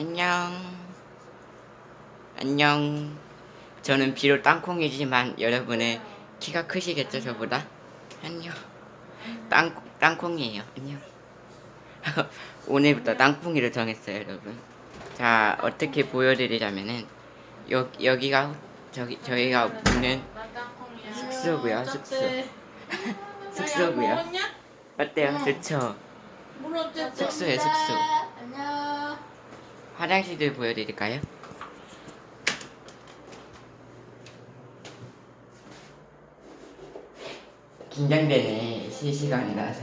안녕. 안녕. 저는 비록 땅콩이지만 여러분은 키가 크시겠죠, 저보다? 안녕. 땅, 땅콩이에요. 안녕. 오늘부터 땅콩이를 정했어요, 여러분. 자, 어떻게 보여드리자면은, 여, 여기가, 저기, 저희가 묵는 숙소고요, 숙소. 숙소고요. 어때요? 좋죠? 숙소에 숙소. 화장실들 보여드릴까요? 긴장되네 실시간이라서.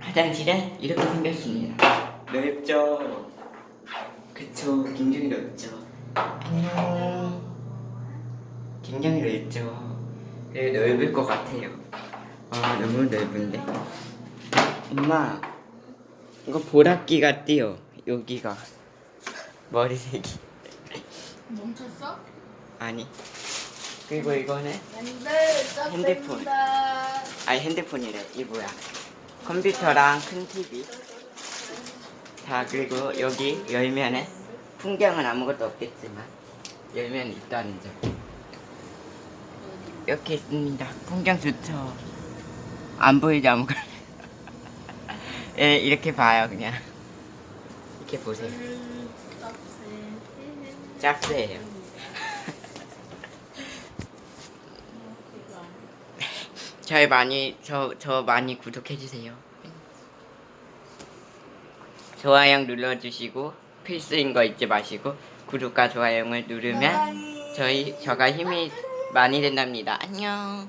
화장실은 이렇게 생겼습니다. 넓죠? 그쵸 굉장히 넓죠? 안녕. 굉장히 넓죠? 네, 넓을 것 같아요. 아 너무 넓은데. 엄마 이거 보라끼 같디요 여기가 머리색이. 멈췄어? 아니. 그리고 이거는 안돼. 핸드폰. 아니 핸드폰이래. 이 뭐야? 컴퓨터랑 큰 TV 자 그리고 여기 열면은 풍경은 아무것도 없겠지만 열면 있다는 점. 이렇게 있습니다. 풍경 좋죠? 안 보이지 아무것도 예 이렇게 봐요 그냥 이렇게 보세요 짝새예요 저희 많이 저 저 많이 구독해 주세요. 좋아요 눌러주시고 필수인 거 잊지 마시고 구독과 좋아요를 누르면 저희 저가 힘이 많이 된답니다. 안녕.